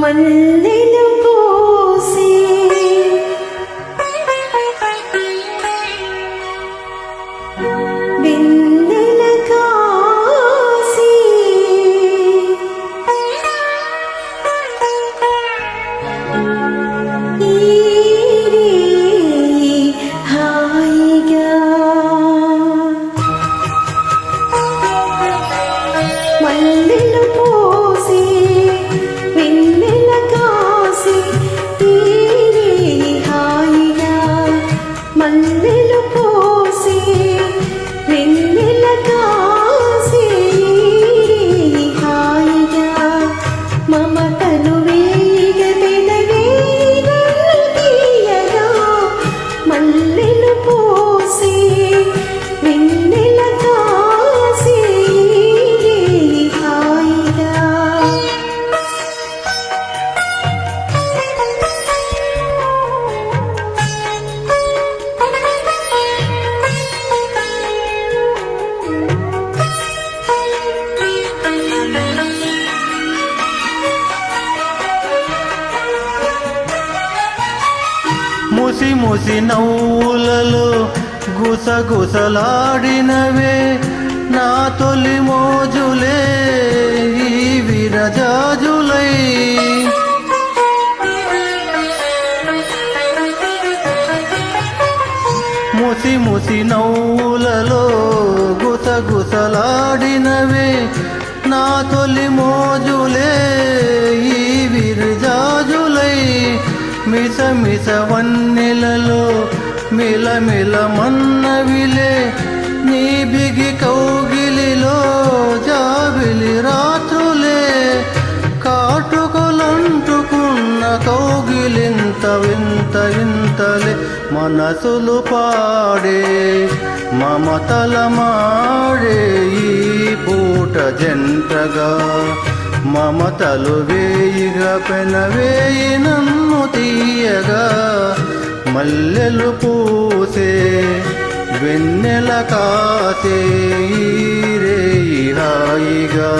మల్లెలు ముసి ముసి నవ్వులలో గుసగుసలాడినవే నా తొలి మోజులే ఈ విరజాజులై. ముసి ముసి నవ్వులలో గుసగుసలాడినవే నా తొలి మోజు మిస మిస వన్నెలలో మిల మిల మన్నవిలే నీ బిగి కౌగిలిలో జాబిలి రాత్రులే కాటుకలంటుకున్న కౌగిలింత వింత వింతలే మనసులు పాడే మమతల మాడే ఈ పూట జంటగా మమతలు వేయిగా పెనవేయి నన్ను తీయగా. మల్లెలు పూసే వెన్నెల కాసే ఈ రేయి హాయిగా.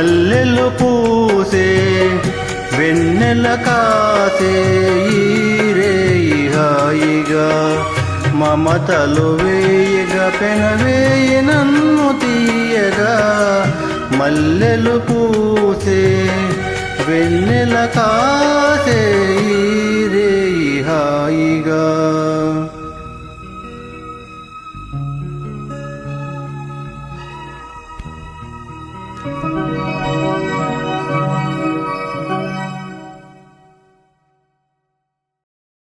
మల్లెలు పూసే వెన్నెల కాసే ఈ హాయిగా మమతలు వేయగా పెనవేయి నన్ను తీయగా. మల్లెలు పూసే వెన్నెల కాసే ఈ హాయిగా